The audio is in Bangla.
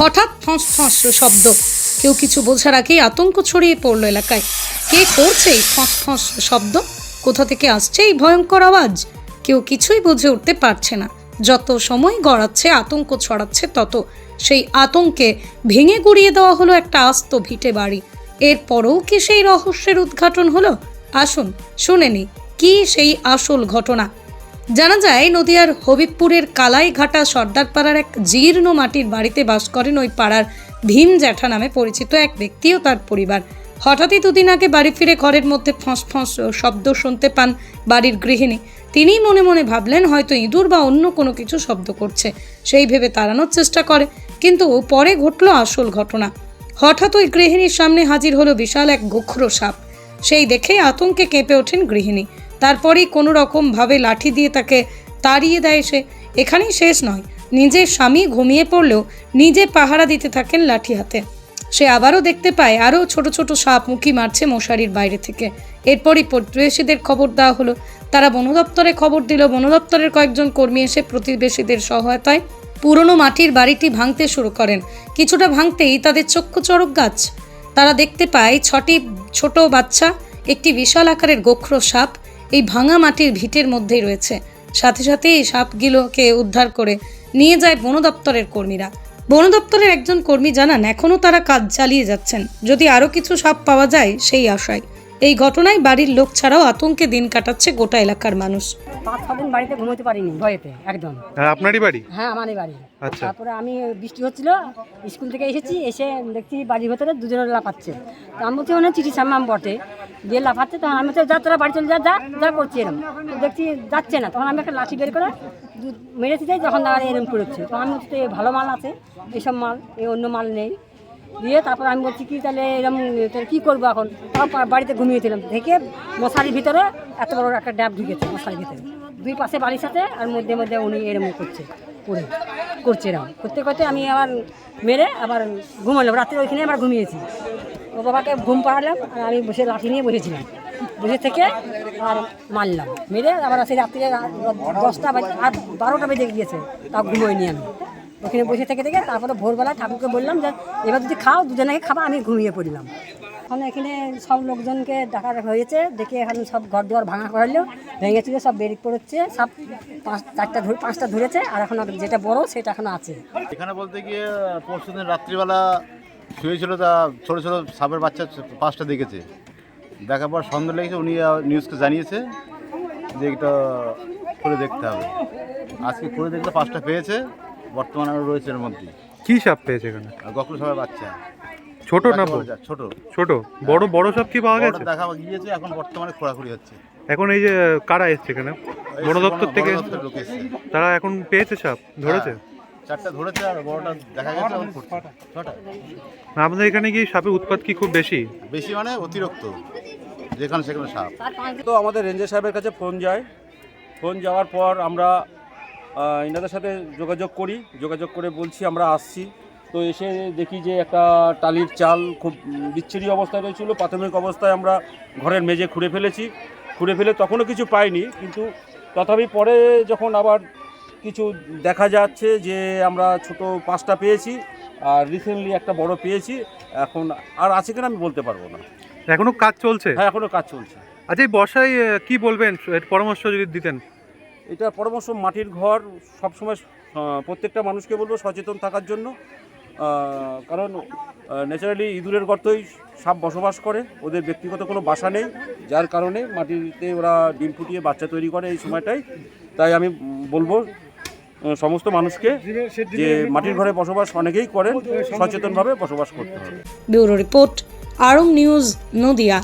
হঠাৎ ফস ফস শব্দ। কেউ কিছু বোঝার আগেই আতঙ্ক ছড়িয়ে পড়ল এলাকায়। কে করছে এই ফস ফস শব্দ? কোথা থেকে আসছে এই ভয়ঙ্কর আওয়াজ? কেউ কিছুই বুঝে উঠতে পারছে না। যত সময় গড়াচ্ছে, আতঙ্ক ছড়াচ্ছে, তত সেই আতঙ্কে ভেঙে গুড়িয়ে দেওয়া হলো একটা আস্ত ভিটে বাড়ি। এরপরও কি সেই রহস্যের উদ্ঘাটন হলো? আসুন, শুনে নি কি সেই আসল ঘটনা? জানা যায়, নদিয়ার হবিবপুরের কালাইঘাটা সর্দারপাড়ার এক জীর্ণ মাটির বাড়িতে বাস করেন ওই পাড়ার ভীম জ্যাঠা নামে পরিচিত এক ব্যক্তি ও তার পরিবার। হঠাৎই দুদিন আগে বাড়ি ফিরে ঘরের মধ্যে ফস ফস শব্দ শুনতে পান বাড়ির গৃহিণী। তিনিই মনে মনে ভাবলেন, হয়তো ইঁদুর বা অন্য কোনো কিছু শব্দ করছে। সেই ভেবে তাড়ানোর চেষ্টা করে, কিন্তু পরে ঘটলো আসল ঘটনা। হঠাৎ ওই গৃহিণীর সামনে হাজির হলো বিশাল এক গোখরো সাপ। সেই দেখেই আতঙ্কে কেঁপে ওঠেন গৃহিণী। তারপরেই কোনো রকম ভাবে লাঠি দিয়ে তাকে তাড়িয়ে দেয় সে। এখানেই শেষ নয়, নিজের স্বামী ঘুমিয়ে পড়লেও নিজে পাহারা দিতে থাকেন লাঠি হাতে। সে আবারও দেখতে পায় আরও ছোট ছোট সাপ মুখি মারছে মশারির বাইরে থেকে। এরপরই প্রতিবেশীদের খবর দেওয়া হলো। তারা বন দপ্তরে খবর দিল বন দপ্তরের কয়েকজন কর্মী এসে প্রতিবেশীদের সহায়তায় পুরনো মাটির বাড়িটি ভাঙতে শুরু করেন। কিছুটা ভাঙতেই তাদের চক্ষু চড়ক গাছ। তারা দেখতে পায় ছটি ছোট বাচ্চা, একটি বিশাল আকারের গোখরো সাপ এই ভাঙা মাটির ভিটের মধ্যেই রয়েছে। সাথে সাথে এই সাপগুলোকে উদ্ধার করে নিয়ে যায় বন দপ্তরের কর্মীরা। বন দপ্তরের একজন কর্মী জানান এখনও তারা কাজ চালিয়ে যাচ্ছেন। যদি আরও কিছু সাপ পাওয়া যায় সেই আশায়। এই ঘটনায় বাড়ির লোক ছাড়াও আতঙ্কে দিন কাটাচ্ছে গোটা এলাকার মানুষ। পাঁচ বাড়িতে ঘুমোতে পারিনি ভয়েতে একদম। হ্যাঁ আপনারই বাড়ি? হ্যাঁ আমারই বাড়ি। আচ্ছা। তারপরে আমি বৃষ্টি হচ্ছিল স্কুল থেকে এসেছি এসে দেখছি বাড়ির ভেতরে দুজনে লাফাচ্ছে। তো আমি বলছি ওখানে চিঠি সামলাম বটে। দিয়ে লাফাচ্ছে তখন আমি বলছি, যা তোরা বাড়ি চলে যা যা যা করছি এরম। দেখছি যাচ্ছে না তখন আমি একটা লাঠি বের করে মেরেছি যাই যখন আর এরম করেছে। তো আমি বলছি তো ভালো মাল আছে এইসব মাল এই অন্য মাল নেই। দিয়ে তারপর আমি বলছি কি তাহলে এরম তাহলে কী করব এখন? তাও পা- বাড়িতে ঘুমিয়েছিলাম দেখে মশারির ভিতরে এত বড় একটা ড্যাব ঢুকেছে মশারির ভিতরে। দুই পাশে বাড়ির সাথে আর মধ্যে মধ্যে উনি এরম করছে করে করছে এরম। করতে করতে আমি আবার মেরে আবার ঘুমালাম রাত্রে ওইখানে আবার ঘুমিয়েছি। ও বাবাকে ঘুম পাড়ালাম আর আমি বসে লাঠি নিয়ে বসেছিলাম। বসে থেকে আর মারলাম। মেরে আবার সেই রাত্রে দশটা বাজে আর বারোটা বেজে গিয়েছে, তাও ঘুমোয়নি আমি। ওখানে বসে থেকে থেকে তারপরে ভোরবেলা ঠাকুরকে বললাম যে, এবার যদি খাও দুজনে খাবা, আমি ঘুমিয়ে পড়লাম। এখন এখানে সব লোকজনকে ডাকা হয়েছে, দেখে এখানে সব ঘর দুয়ার ভাঙা করালো ভেঙেছিল সব বেরিয়ে পড়েছে, সব পাঁচ চারটা ধরে পাঁচটা ধরেছে, আর এখন যেটা বড়, সেটা এখন আছে। এখানে বলতে গিয়ে পরশু দিন রাত্রিবেলা শুয়েছিল তা ছোটো ছোটো সাপের বাচ্চা পাঁচটা দেখেছে। দেখার পর সন্দেহ লেগেছে উনি নিউজকে জানিয়েছে যে এটা করে দেখতে হবে। আজকে করে দেখলে পাঁচটা পেয়েছে বর্তমানে আরও রয়েছে এর মধ্যে। কি সাপ পেয়েছে এখানে? গকুল সাপের বাচ্চা। ছোট না ছোট। ছোট? বড় বড় সাপ কি পাওয়া গেছে? দেখা গিয়েছে এখন বর্তমানে খোঁড়াখুড়ি হচ্ছে। এখন এই যে কারা এসছে এখানে? বন দপ্তর থেকে। তারা এখন পেয়েছে সাপ ধরেছে? হ্যাঁ, চারটা ধরেছে আর বড়টা দেখা গেছে এখন ফুটছে। ছটা। না, আপনাদের এখানে কি সাপের উৎপাত কি খুব বেশি? বেশি মানে অতিরিক্ত যেখানে সেখানে সাপ। তো আমাদের রেঞ্জার সাহেবের কাছে ফোন যায়। ফোন যাওয়ার পর আমরা আহ, ইনাদের সাথে যোগাযোগ করি। যোগাযোগ করে বলছি আমরা আসছি। তো এসে দেখি যে একটা টালির চাল খুব বিচ্ছিরি অবস্থায় রয়েছিল। প্রাথমিক অবস্থায় আমরা ঘরের মেঝে খুঁড়ে ফেলেছি। খুঁড়ে ফেলে তখনও কিছু পাইনি কিন্তু তথাপি পরে যখন আবার কিছু দেখা যাচ্ছে যে আমরা ছোট পাঁচটা পেয়েছি আর রিসেন্টলি একটা বড় পেয়েছি। এখন আর আছে কিনা আমি বলতে পারব না। এখনও কাজ চলছে? হ্যাঁ এখনও কাজ চলছে। আচ্ছা এই বর্ষায় কি বলবেন? এর পরামর্শ যদি দিতেন। এটা পরামর্শ মাটির ঘর সবসময় প্রত্যেকটা মানুষকে বলব সচেতন থাকার জন্য। কারণ ন্যাচারালি ইঁদুরের গর্তই সাপ বসবাস করে। ওদের ব্যক্তিগত কোনো বাসা নেই যার কারণে মাটিতে ওরা ডিম ফুটিয়ে বাচ্চা তৈরি করে এই সময়টাই তাই আমি বলব সমস্ত মানুষকে যে মাটির ঘরে বসবাস অনেকেই করেন, সচেতনভাবে বসবাস করতে হবে। Bureau report, Arong news, Nadia.